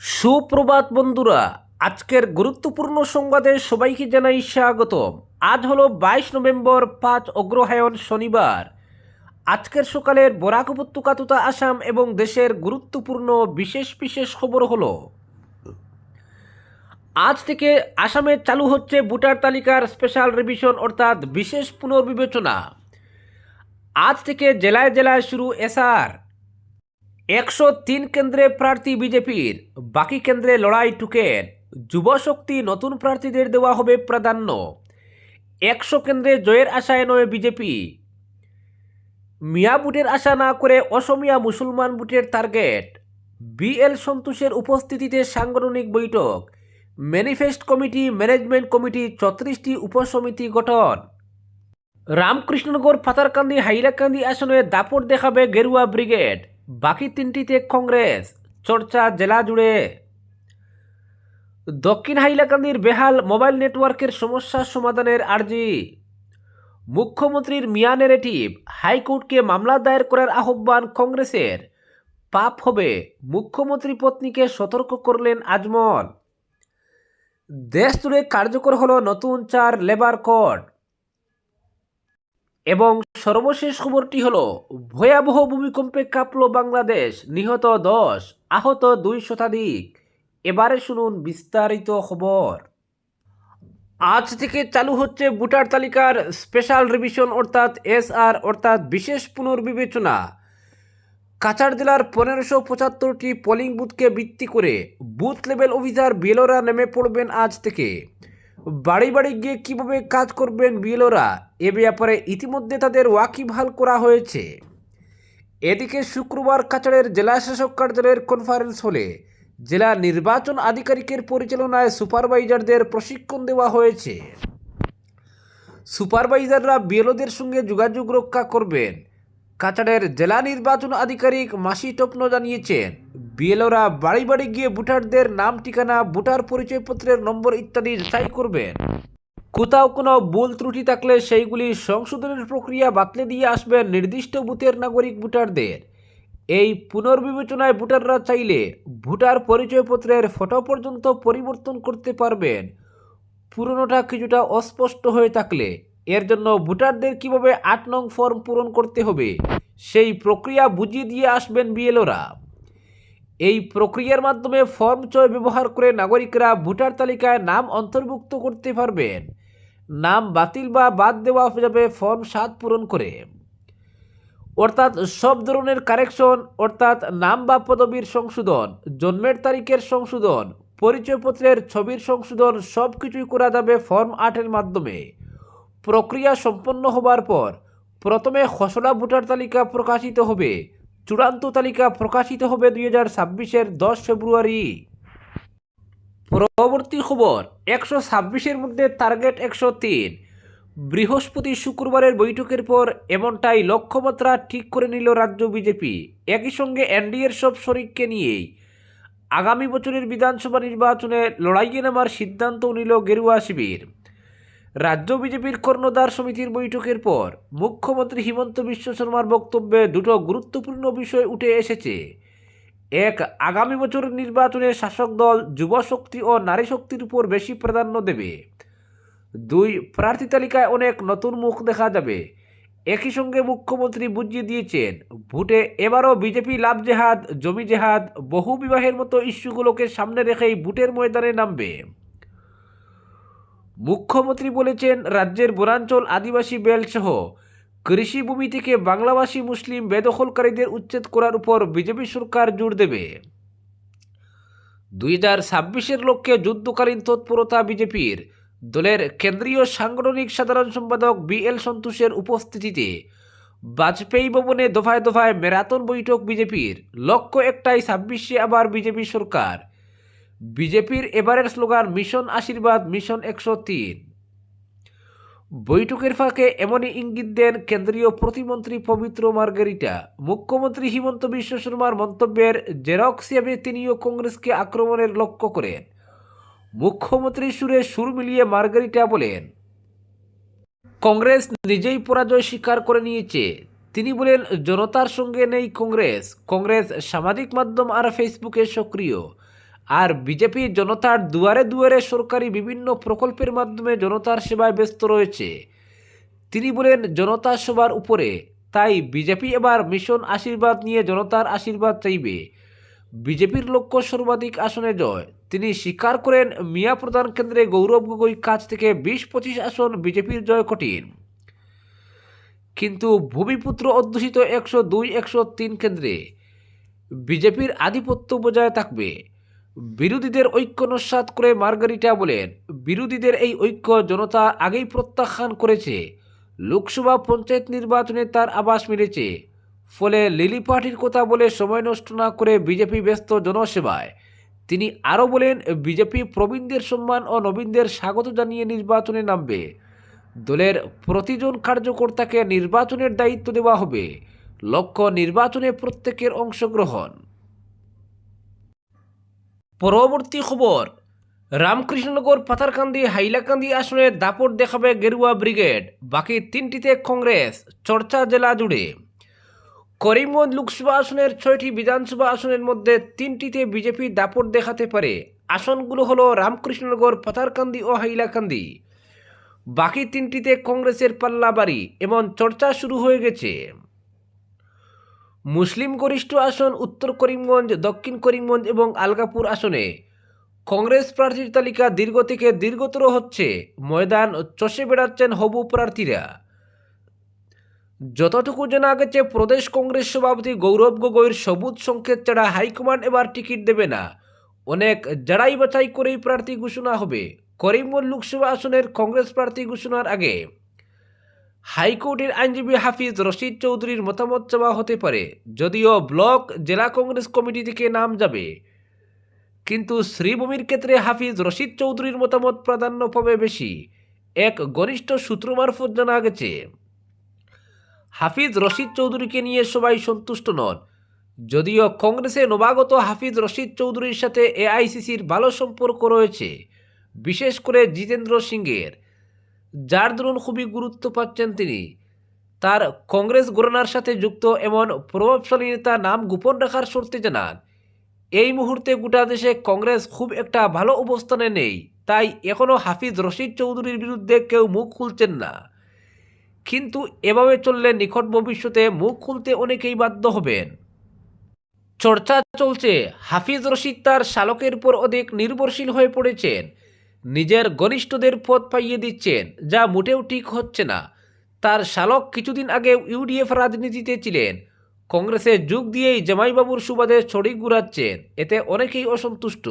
সুপ্রভাত বন্ধুরা, আজকের গুরুত্বপূর্ণ সংবাদে সবাইকে জানাই স্বাগতম। আজ হলো বাইশ নভেম্বর, পাঁচ অগ্রহায়ণ শনিবার। আজকের সকালের বরাক উপত্যকা তথা আসাম এবং দেশের গুরুত্বপূর্ণ বিশেষ বিশেষ খবর হলো, আজ থেকে আসামে চালু হচ্ছে ভোটার তালিকার স্পেশাল রিভিশন অর্থাৎ বিশেষ পুনর্বিবেচনা। আজ থেকে জেলায় জেলায় শুরু এসআর। একশো তিন কেন্দ্রে প্রার্থী বিজেপির, বাকি কেন্দ্রে লড়াই টুকেন যুবশক্তি নতুন প্রার্থীদের দেওয়া হবে প্রাধান্য। একশো কেন্দ্রে জয়ের আশায় নয় বিজেপি। মিয়া বুটের আশা না করে অসমিয়া মুসলমান বুটের টার্গেট। বিএল সন্তোষের উপস্থিতিতে সাংগঠনিক বৈঠক। ম্যানিফেস্ট কমিটি, ম্যানেজমেন্ট কমিটি, ছত্রিশটি উপসমিতি গঠন। রামকৃষ্ণনগর পাতারকান্দি হাইলাকান্দি আসনে দাপট দেখাবে গেরুয়া ব্রিগেড। বাকি তিনটিতে কংগ্রেস, চর্চা জেলা জুড়ে। দক্ষিণ হাইলাকান্দির বেহাল মোবাইল নেটওয়ার্কের সমস্যা সমাধানের আর্জি। মুখ্যমন্ত্রীর মিয়া নেরেটিভ হাইকোর্টকে মামলা দায়ের করার আহ্বান কংগ্রেসের। পাপ হবে, মুখ্যমন্ত্রী পত্নীকে সতর্ক করলেন আজমল। দেশ জুড়ে কার্যকর হল নতুন চার লেবার কোড এবং সর্বশেষ খবরটি হলো, ভয়াবহ ভূমিকম্পে কাঁপল বাংলাদেশ, নিহত দশ, আহত দুই শতাধিক। এবারে শুনুন বিস্তারিত খবর। আজ থেকে চালু হচ্ছে ভোটার তালিকার স্পেশাল রিভিশন অর্থাৎ এসআর, অর্থাৎ বিশেষ পুনর্বিবেচনা। কাছাড় জেলার পনেরোশো পঁচাত্তরটি পোলিং বুথকে ভিত্তি করে বুথ লেভেল অফিসার বিএলওরা নেমে পড়বেন আজ থেকে। বাড়ি বাড়ি গিয়ে কীভাবে কাজ করবেন বিএলওরা? এ ব্যাপারে ইতিমধ্যে তাদের ওয়াকিবহাল করা হয়েছে। এদিকে শুক্রবার কাছাড়ের জেলা শাসক কার্যালয়ের কনফারেন্স হলে জেলা নির্বাচন আধিকারিকের পরিচালনায় সুপারভাইজারদের প্রশিক্ষণ দেওয়া হয়েছে। সুপারভাইজাররা বিএলওদের সঙ্গে যোগাযোগ রক্ষা করবেন। কাছাড়ের জেলা নির্বাচন আধিকারিক মাসি টপনো জানিয়েছেন বিএলওরা বাড়ি বাড়ি গিয়ে ভোটারদের নাম, ঠিকানা, ভোটার পরিচয়পত্রের নম্বর ইত্যাদি যাচাই করবেন কোথাও কোনো ভুল ত্রুটি থাকলে সেইগুলি সংশোধনের প্রক্রিয়া বাতলে দিয়ে আসবেন নির্দিষ্ট বুথের নাগরিক ভোটারদের। এই পুনর্বিবেচনায় ভোটাররা চাইলে ভোটার পরিচয়পত্রের ফটো পর্যন্ত পরিবর্তন করতে পারবেন। পুরনোটা কিছুটা অস্পষ্ট হয়ে থাকলে এর জন্য ভোটারদের কীভাবে আট নং ফর্ম পূরণ করতে হবে, সেই প্রক্রিয়া বুঝিয়ে দিয়ে আসবেন বিএলওরা। এই প্রক্রিয়ার মাধ্যমে ফর্ম চয় ব্যবহার করে নাগরিকরা ভোটার তালিকায় নাম অন্তর্ভুক্ত করতে পারবেন। নাম বাতিল বা বাদ দেওয়া যাবে ফর্ম সাত পূরণ করে। অর্থাৎ সব ধরনের কারেকশন, অর্থাৎ নাম বা পদবীর সংশোধন, জন্মের তারিখের সংশোধন, পরিচয়পত্রের ছবির সংশোধন সব কিছুই করা যাবে ফর্ম আটের মাধ্যমে। প্রক্রিয়া সম্পন্ন হবার পর প্রথমে খসড়া ভোটার তালিকা প্রকাশিত হবে। চূড়ান্ত তালিকা প্রকাশিত হবে দুই হাজার ছাব্বিশের দশ ফেব্রুয়ারি। পরবর্তী খবর, একশো ছাব্বিশের মধ্যে টার্গেট একশো তিন। বৃহস্পতি শুক্রবারের বৈঠকের পর এমনটাই লক্ষ্যমাত্রা ঠিক করে নিল রাজ্য বিজেপি। একই সঙ্গে এনডিএর সব শরিককে নিয়েই আগামী বছরের বিধানসভা নির্বাচনে লড়াইয়ে নামার সিদ্ধান্তও নিল গেরুয়া শিবির। রাজ্য বিজেপির কর্ণধার সমিতির বৈঠকের পর মুখ্যমন্ত্রী হিমন্ত বিশ্ব শর্মার বক্তব্যে দুটো গুরুত্বপূর্ণ বিষয় উঠে এসেছে। এক, আগামী বছরের নির্বাচনে শাসক দল যুব শক্তি ও নারী শক্তির উপর বেশি প্রাধান্য দেবে। দুই, প্রার্থী তালিকায় অনেক নতুন মুখ দেখা যাবে। একই সঙ্গে মুখ্যমন্ত্রী বুঝিয়ে দিয়েছেন, ভোটে এবারও বিজেপি লাভ জেহাদ, জমি জেহাদ, বহু বিবাহের মতো ইস্যুগুলোকে সামনে রেখেই ভোটের ময়দানে নামবে। মুখ্যমন্ত্রী বলেছেন, রাজ্যের বনাঞ্চল আদিবাসী বেল্ট সহ কৃষিভূমি থেকে বাংলাভাষী মুসলিম বেদখলকারীদের উচ্ছেদ করার উপর বিজেপি সরকার জোর দেবে। দুই হাজার ছাব্বিশের লক্ষ্যে যুদ্ধকালীন তৎপরতা বিজেপির। দলের কেন্দ্রীয় সাংগঠনিক সাধারণ সম্পাদক বি এল সন্তোষের উপস্থিতিতে বাজপেয়ী ভবনে দফায় দফায় ম্যারাথন বৈঠক বিজেপির। লক্ষ্য একটাই, ছাব্বিশে আবার বিজেপি সরকার। বিজেপির এবারের স্লোগান, মিশন আশীর্বাদ, মিশন একশো তিন বৈঠকের ফাঁকে এমনই ইঙ্গিত দেন কেন্দ্রীয় প্রতিমন্ত্রী পবিত্র মার্গারিটা। মুখ্যমন্ত্রী হিমন্ত বিশ্ব শর্মার মন্তব্যের জেরক্স হিসেবে তিনিও কংগ্রেসকে আক্রমণের লক্ষ্য করেন। মুখ্যমন্ত্রী সুরে সুর মিলিয়ে মার্গারিটা বলেন, কংগ্রেস নিজেই পরাজয় স্বীকার করে নিয়েছে। তিনি বলেন, জনতার সঙ্গে নেই কংগ্রেস। কংগ্রেস সামাজিক মাধ্যম আর ফেসবুকে সক্রিয়। আর বিজেপি জনতার দুয়ারে দুয়ারে সরকারি বিভিন্ন প্রকল্পের মাধ্যমে জনতার সেবায় ব্যস্ত রয়েছে। তিনি বলেন, জনতা সবার উপরে। তাই বিজেপি এবার মিশন আশীর্বাদ নিয়ে জনতার আশীর্বাদ চাইবে। বিজেপির লক্ষ্য সর্বাধিক আসনে জয়। তিনি স্বীকার করেন, মিয়া প্রধান কেন্দ্রে গৌরব গগৈ কাছ থেকে বিশ পঁচিশ আসন বিজেপির জয় কঠিন। কিন্তু ভূমিপুত্র অধ্যুষিত একশো দুই, একশো তিন কেন্দ্রে বিজেপির আধিপত্য বজায় থাকবে। বিরোধীদের ঐক্য নস্বাত করে মার্গারিটা বলেন, বিরোধীদের এই ঐক্য জনতা আগেই প্রত্যাখ্যান করেছে। লোকসভা পঞ্চায়েত নির্বাচনে তার আবাস মিলেছে। ফলে লিলি পার্টির কথা বলে সময় নষ্ট না করে বিজেপি ব্যস্ত জনসেবায়। তিনি আরও বলেন, বিজেপি প্রবীণদের সম্মান ও নবীনদের স্বাগত জানিয়ে নির্বাচনে নামবে। দলের প্রতিজন কার্যকর্তাকে নির্বাচনের দায়িত্ব দেওয়া হবে। লক্ষ্য নির্বাচনে প্রত্যেকের অংশগ্রহণ। পরবর্তী খবর, রামকৃষ্ণনগর, পাথারকান্দি, হাইলাকান্দি আসনে দাপট দেখাবে গেরুয়া ব্রিগেড, বাকি তিনটিতে কংগ্রেস, চর্চা জেলা জুড়ে। করিমগঞ্জ লোকসভা আসনের ছয়টি বিধানসভা আসনের মধ্যে তিনটিতে বিজেপি দাপট দেখাতে পারে। আসনগুলো হলো রামকৃষ্ণনগর, পাথারকান্দি ও হাইলাকান্দি। বাকি তিনটিতে কংগ্রেসের পাল্লা বাড়ি এমন চর্চা শুরু হয়ে গেছে। মুসলিম গরিষ্ঠ আসন, উত্তর করিমগঞ্জ, দক্ষিণ করিমগঞ্জ এবং আলগাপুর আসনে। কংগ্রেস প্রার্থীর তালিকা দীর্ঘ থেকে দীর্ঘতর হচ্ছে। ময়দান চষে বেড়াচ্ছেন হবু প্রার্থীরা। যতটুকু জানা গেছে, প্রদেশ কংগ্রেস সভাপতি গৌরব গগৈর সবুজ সংকেত ছাড়া হাইকমান্ড এবার টিকিট দেবে না। অনেক যারাই বাছাই করেই প্রার্থী ঘোষণা হবে। করিমগঞ্জ লোকসভা আসনের কংগ্রেস প্রার্থী ঘোষণার আগে হাইকোর্টের আইনজীবী হাফিজ রশিদ চৌধুরীর মতামত চাওয়া হতে পারে, যদিও ব্লক, জেলা কংগ্রেস কমিটি থেকে নাম যাবে। কিন্তু শ্রীভূমির ক্ষেত্রে হাফিজ রশিদ চৌধুরীর মতামত প্রাধান্য পাবে বেশি। এক ঘনিষ্ঠ সূত্র মারফত জানা গেছে, হাফিজ রশিদ চৌধুরীকে নিয়ে সবাই সন্তুষ্ট নন। যদিও কংগ্রেসে নবাগত হাফিজ রশিদ চৌধুরীর সাথে এআইসিসির ভালো সম্পর্ক রয়েছে, বিশেষ করে জিতেন্দ্র সিংয়ের। যার দরুন খুবই গুরুত্ব পাচ্ছেন তিনি। তার কংগ্রেস গণনার সাথে যুক্ত এমন প্রভাবশালী নেতা নাম গোপন রাখার শর্তে জানান। এই মুহূর্তে গোটা দেশে কংগ্রেস খুব একটা ভালো অবস্থানে নেই, তাই এখনও হাফিজ রশিদ চৌধুরীর বিরুদ্ধে কেউ মুখ খুলছেন না। কিন্তু এভাবে চললে নিকট ভবিষ্যতে মুখ খুলতে অনেকেই বাধ্য হবেন। চর্চা চলছে, হাফিজ রশিদ তার শালকের উপর অধিক নির্ভরশীল হয়ে পড়েছেন। নিজের ঘনিষ্ঠদের পথ পাইয়ে দিচ্ছেন, যা মোটেও ঠিক হচ্ছে না। তার শালক কিছুদিন আগে ইউডিএফ রাজনীতিতে ছিলেন। কংগ্রেসে যোগ দিয়েই জামাইবাবুর সুবাদে ছড়ি ঘুরাচ্ছেন এতে অনেকেই অসন্তুষ্ট।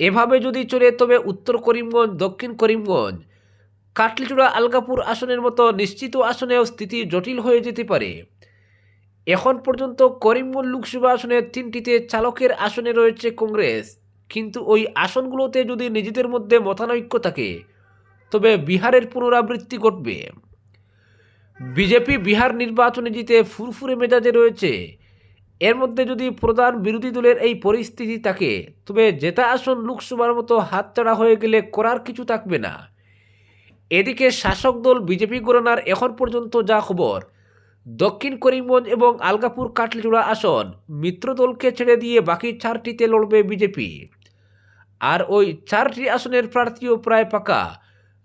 এভাবে যদি চলে, তবে উত্তর করিমগঞ্জ, দক্ষিণ করিমগঞ্জ, কাটলিচুড়া আলগাপুর আসনের মতো নিশ্চিত আসনেও স্থিতি জটিল হয়ে যেতে পারে। এখন পর্যন্ত করিমগঞ্জ লোকসভা আসনের তিনটিতে চালকের আসনে রয়েছে কংগ্রেস। কিন্তু ওই আসনগুলোতে যদি নিজেদের মধ্যে মতানৈক্য থাকে, তবে বিহারের পুনরাবৃত্তি ঘটবে। বিজেপি বিহার নির্বাচনে জিতে ফুরফুরে মেজাজে রয়েছে। এর মধ্যে যদি প্রধান বিরোধী দলের এই পরিস্থিতি থাকে, তবে জেতা আসন লোকসভার মতো হাতছাড়া হয়ে গেলে করার কিছু থাকবে না। এদিকে শাসক দল বিজেপি গণনার এখন পর্যন্ত যা খবর, দক্ষিণ করিমগঞ্জ এবং আলগাপুর কাটলিচূড়া আসন মিত্র দলকে ছেড়ে দিয়ে বাকি চারটিতে লড়বে বিজেপি। আর ওই চারটি আসনের প্রার্থীও প্রায় পাকা।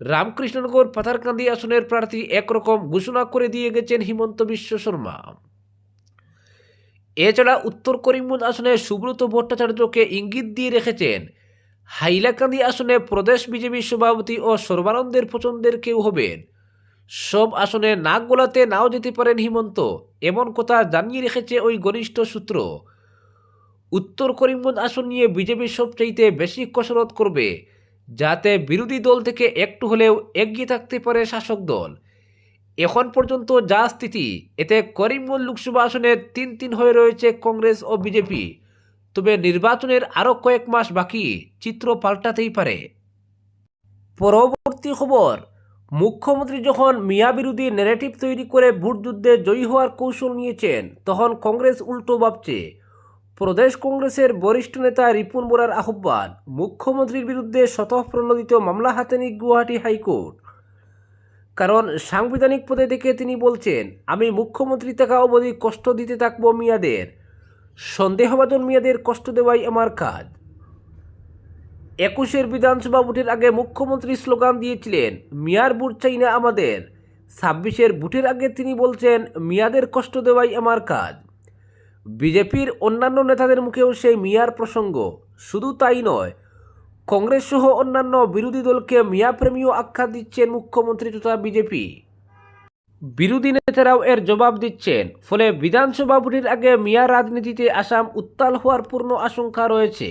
রামকৃষ্ণনগর, পাথারকান্দি আসনের প্রার্থী একরকম ঘোষণা করে দিয়ে গেছেন হিমন্ত বিশ্ব শর্মা। এছাড়া উত্তর করিমগঞ্জ আসনে সুব্রত ভট্টাচার্যকে ইঙ্গিত দিয়ে রেখেছেন, হাইলাকান্দি আসনে প্রদেশ বিজেপি সভাপতি ও সর্বানন্দের পছন্দের কেউ হবেন। সব আসনে নাক গোলাতে নাও যেতে পারেন হিমন্ত, এমন কথা জানিয়ে রেখেছে ওই ঘনিষ্ঠ সূত্র। উত্তর করিমগঞ্জ আসন নিয়ে বিজেপি সবচাইতে বেশি কসরত করবে, যাতে বিরোধী দল থেকে একটু হলেও এগিয়ে থাকতে পারে শাসক দল। এখন পর্যন্ত যা স্থিতি, এতে করিমগঞ্জ লোকসভা আসনে তিন তিন হয়ে রয়েছে কংগ্রেস ও বিজেপি। তবে নির্বাচনের আরও কয়েক মাস বাকি, চিত্র পাল্টাতেই পারে। পরবর্তী খবর, মুখ্যমন্ত্রী যখন মিয়া বিরোধী ন্যারেটিভ তৈরি করে ভোট যুদ্ধে জয়ী হওয়ার কৌশল নিয়েছেন, তখন কংগ্রেস উল্টো ভাবছে। প্রদেশ কংগ্রেসের বরিষ্ঠ নেতা রিপুন বোরার আহ্বান, মুখ্যমন্ত্রীর বিরুদ্ধে স্বতঃপ্রণোদিত মামলা হাতে নিক গুয়াহাটি হাইকোর্ট। কারণ সাংবিধানিক পদে থেকে তিনি বলছেন, আমি মুখ্যমন্ত্রী থাকা অবধি কষ্ট দিতে থাকব মিয়াদের। সন্দেহভাজন মিয়াদের কষ্ট দেওয়াই আমার কাজ। একুশের বিধানসভা ভোটের আগে মুখ্যমন্ত্রী স্লোগান দিয়েছিলেন, মিয়ার বুট চাই না আমাদের। ছাব্বিশের ভোটের আগে তিনি বলছেন, মিয়াদের কষ্ট দেওয়াই আমার কাজ। বিজেপির অন্যান্য নেতাদের মুখেও সেই মিয়ার প্রসঙ্গ। শুধু তাই নয়, কংগ্রেস সহ অন্যান্য বিরোধী দলকে মিয়া প্রেমীও আখ্যা দিচ্ছেন মুখ্যমন্ত্রী তথা বিজেপি। বিরোধী নেতারাও এর জবাব দিচ্ছেন, ফলে বিধানসভা ভোটের আগে মিয়া রাজনীতিতে আসাম উত্তাল হওয়ার পূর্ণ আশঙ্কা রয়েছে।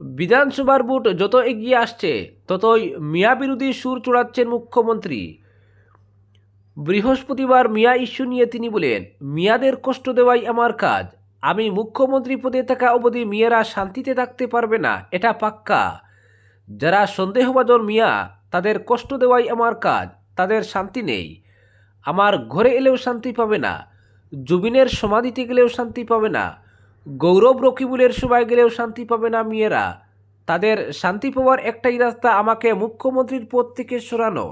বিধানসভার ভোট যত এগিয়ে আসছে, ততই মিয়া বিরোধী সুর চড়াচ্ছেন মুখ্যমন্ত্রী। বৃহস্পতিবার মিয়া ইস্যু নিয়ে তিনি বলেন, মিয়াদের কষ্ট দেওয়াই আমার কাজ। আমি মুখ্যমন্ত্রী পদে থাকা অবধি মিয়ারা শান্তিতে থাকতে পারবে না, এটা পাক্কা। যারা সন্দেহভাজন মিয়া, তাদের কষ্ট দেওয়াই আমার কাজ, তাদের শান্তি নেই। আমার ঘরে এলেও শান্তি পাবে না, জুবিনের সমাধিতে গেলেও শান্তি পাবে না, গৌরব রকিবুলের সভায় গেলেও শান্তি পাবে না মেয়েরা। তাদের শান্তি পাওয়ার একটাই রাস্তা আমাকে মুখ্যমন্ত্রীর পদ থেকে সরানো।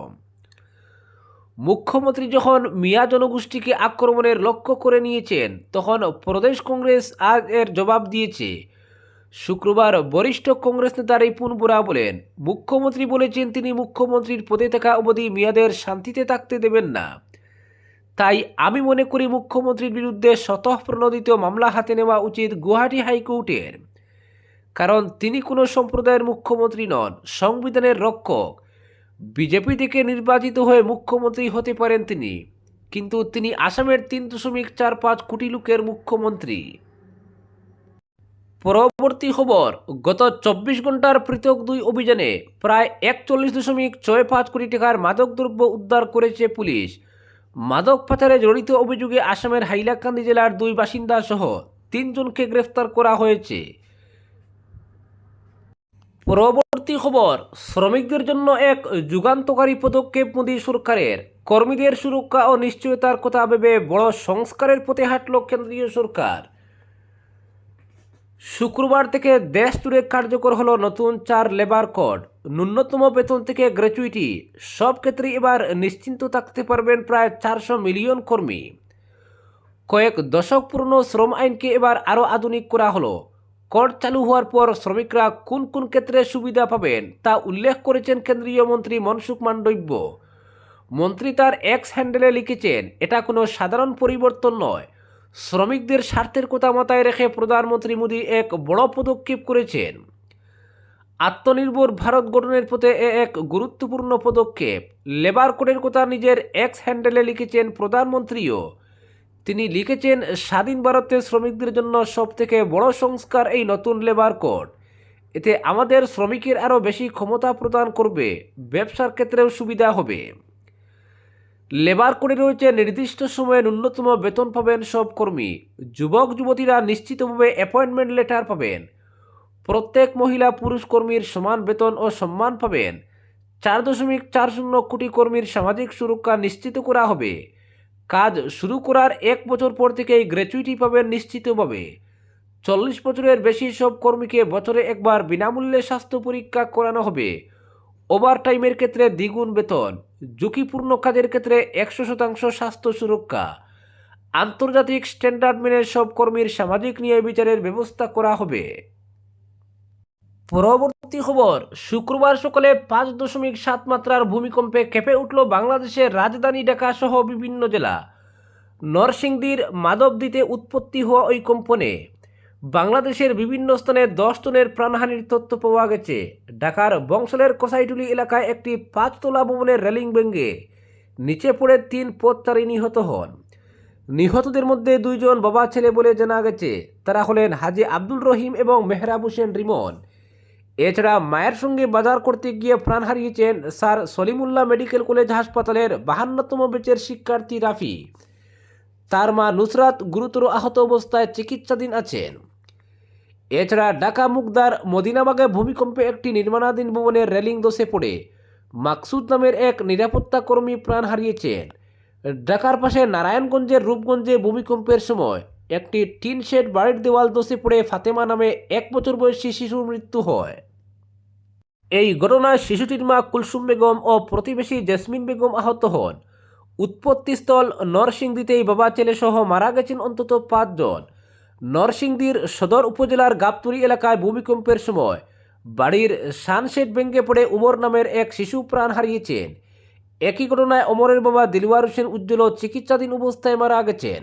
মুখ্যমন্ত্রী যখন মিয়া জনগোষ্ঠীকে আক্রমণের লক্ষ্য করে নিয়েছেন, তখন প্রদেশ কংগ্রেস আজ এর জবাব দিয়েছে। শুক্রবার বরিষ্ঠ কংগ্রেস নেতা রিপুন বোরা বলেন, মুখ্যমন্ত্রী বলেছেন তিনি মুখ্যমন্ত্রীর পদে থাকা অবধি মিয়াদের শান্তিতে থাকতে দেবেন না। তাই আমি মনে করি মুখ্যমন্ত্রীর বিরুদ্ধে স্বতঃপ্রণোদিত মামলা হাতে নেওয়া উচিত গুয়াহাটি হাইকোর্টের। কারণ তিনি কোনো সম্প্রদায়ের মুখ্যমন্ত্রী নন, সংবিধানের রক্ষক। বিজেপি থেকে নির্বাচিত হয়ে মুখ্যমন্ত্রী হতে পারেন তিনি, কিন্তু তিনি আসামের তিন দশমিক চার পাঁচ কোটি লোকের মুখ্যমন্ত্রী। পরবর্তী খবর, গত চব্বিশ ঘণ্টার পৃথক দুই অভিযানে প্রায় একচল্লিশ দশমিক ছয় পাঁচ কোটি টাকার মাদকদ্রব্য উদ্ধার করেছে পুলিশ। মাদক পাচারে জড়িত অভিযোগে আসামের হাইলাকান্দি জেলার দুই বাসিন্দা সহ তিনজনকে গ্রেফতার করা হয়েছে। পরবর্তী খবর, শ্রমিকদের জন্য এক যুগান্তকারী পদক্ষেপ মোদী সরকারের। কর্মীদের সুরক্ষা ও নিশ্চয়তার কথা ভেবে বড় সংস্কারের পথে হাঁটল কেন্দ্রীয় সরকার। শুক্রবার থেকে দেশ জুড়ে কার্যকর হলো নতুন চার লেবার কোড। ন্যূনতম বেতন থেকে গ্র্যাচুইটি। সব ক্ষেত্রে এবার নিশ্চিন্ত থাকতে পারবেন প্রায় চারশো মিলিয়ন কর্মী। কয়েক দশক পুরনো শ্রম আইনকে এবার আরও আধুনিক করা হলো। কর চালু হওয়ার পর শ্রমিকরা কোন কোন ক্ষেত্রে সুবিধা পাবেন তা উল্লেখ করেছেন কেন্দ্রীয় মন্ত্রী মনসুখ মান্ডব্য। মন্ত্রী তার এক্স হ্যান্ডেলে লিখেছেন, এটা কোনো সাধারণ পরিবর্তন নয়। শ্রমিকদের স্বার্থের কথা মাথায় রেখে প্রধানমন্ত্রী মোদী এক বড় পদক্ষেপ করেছেন। আত্মনির্ভর ভারত গঠনের পথে এ এক গুরুত্বপূর্ণ পদক্ষেপ। লেবার কোডের কথা নিজের এক্স হ্যান্ডেলে লিখেছেন প্রধানমন্ত্রীও। তিনি লিখেছেন, স্বাধীন ভারতের শ্রমিকদের জন্য সবথেকে বড় সংস্কার এই নতুন লেবার কোড এতে আমাদের শ্রমিকের আরও বেশি ক্ষমতা প্রদান করবে, ব্যবসার ক্ষেত্রেও সুবিধা হবে। লেবার কোডে রয়েছে নির্দিষ্ট সময়ে ন্যূনতম বেতন পাবেন সব কর্মী। যুবক, যুবতীরা নিশ্চিতভাবে অ্যাপয়েন্টমেন্ট লেটার পাবেন। প্রত্যেক মহিলা পুরুষ কর্মীর সমান বেতন ও সম্মান পাবেন। চার দশমিক চার শূন্য কোটি কর্মীর সামাজিক সুরক্ষা নিশ্চিত করা হবে। কাজ শুরু করার এক বছর পর থেকেই গ্র্যাচুইটি পাবেন নিশ্চিতভাবে। চল্লিশ বছরের বেশি সব কর্মীকে বছরে একবার বিনামূল্যে স্বাস্থ্য পরীক্ষা করানো হবে। ওভার টাইমের ক্ষেত্রে দ্বিগুণ বেতন, ঝুঁকিপূর্ণ কাজের ক্ষেত্রে একশো শতাংশ স্বাস্থ্য সুরক্ষা। আন্তর্জাতিক স্ট্যান্ডার্ড মেনে সব কর্মীর সামাজিক ন্যায় বিচারের ব্যবস্থা করা হবে। পরবর্তী খবর, শুক্রবার সকালে পাঁচ দশমিক সাত মাত্রার ভূমিকম্পে কেঁপে উঠল বাংলাদেশের রাজধানী ঢাকা সহ বিভিন্ন জেলা। নরসিংদীর মাধবদীতে উৎপত্তি হওয়া ওই কম্পনে বাংলাদেশের বিভিন্ন স্থানে দশ টনের প্রাণহানির তথ্য পাওয়া গেছে। ঢাকার বংশলের কসাইটুলি এলাকায় একটি পাঁচতলা ভবনের রেলিং ভেঙে নিচে পড়ে তিন পথচারী নিহত হন। নিহতদের মধ্যে দুইজন বাবা ছেলে বলে জানা গেছে। তারা হলেন হাজি আব্দুল রহিম এবং মেহরাব হোসেন রিমন। এছাড়া মায়ের সঙ্গে বাজার করতে গিয়ে প্রাণ হারিয়েছেন স্যার সলিমুল্লাহ মেডিকেল কলেজ হাসপাতালের বাহান্নতম বেচের শিক্ষার্থী রাফি। তার মা নুসরাত গুরুতর আহত অবস্থায় চিকিৎসাধীন আছেন। এছাড়া ঢাকা মুগদার মদিনাবাগে ভূমিকম্পে একটি নির্মাণাধীন ভবনের রেলিং দোষে পড়ে মাকসুদ নামের এক নিরাপত্তা কর্মী প্রাণ হারিয়েছেন। ঢাকার পাশে নারায়ণগঞ্জের রূপগঞ্জে ভূমিকম্পের সময় একটি টিন শেড বাড়ির দেওয়াল দোষে পড়ে ফাতেমা নামে এক বছর বয়সী শিশুর মৃত্যু হয়। এই ঘটনায় শিশুটির মা কুলসুম বেগম ও প্রতিবেশী জেসমিন বেগম আহত হন। উৎপত্তিস্থল নরসিংদীতেই বাবা ছেলেসহ মারা গেছেন অন্তত পাঁচজন। নরসিংদীর সদর উপজেলার গাবতুরি এলাকায় ভূমিকম্পের সময় বাড়ির সানসেট ভেঙে পড়ে উমর নামের এক শিশু প্রাণ হারিয়েছেন। একই ঘটনায় অমরের বাবা দিলওয়ার হোসেন উজ্জ্বল চিকিৎসাধীন অবস্থায় মারা গেছেন।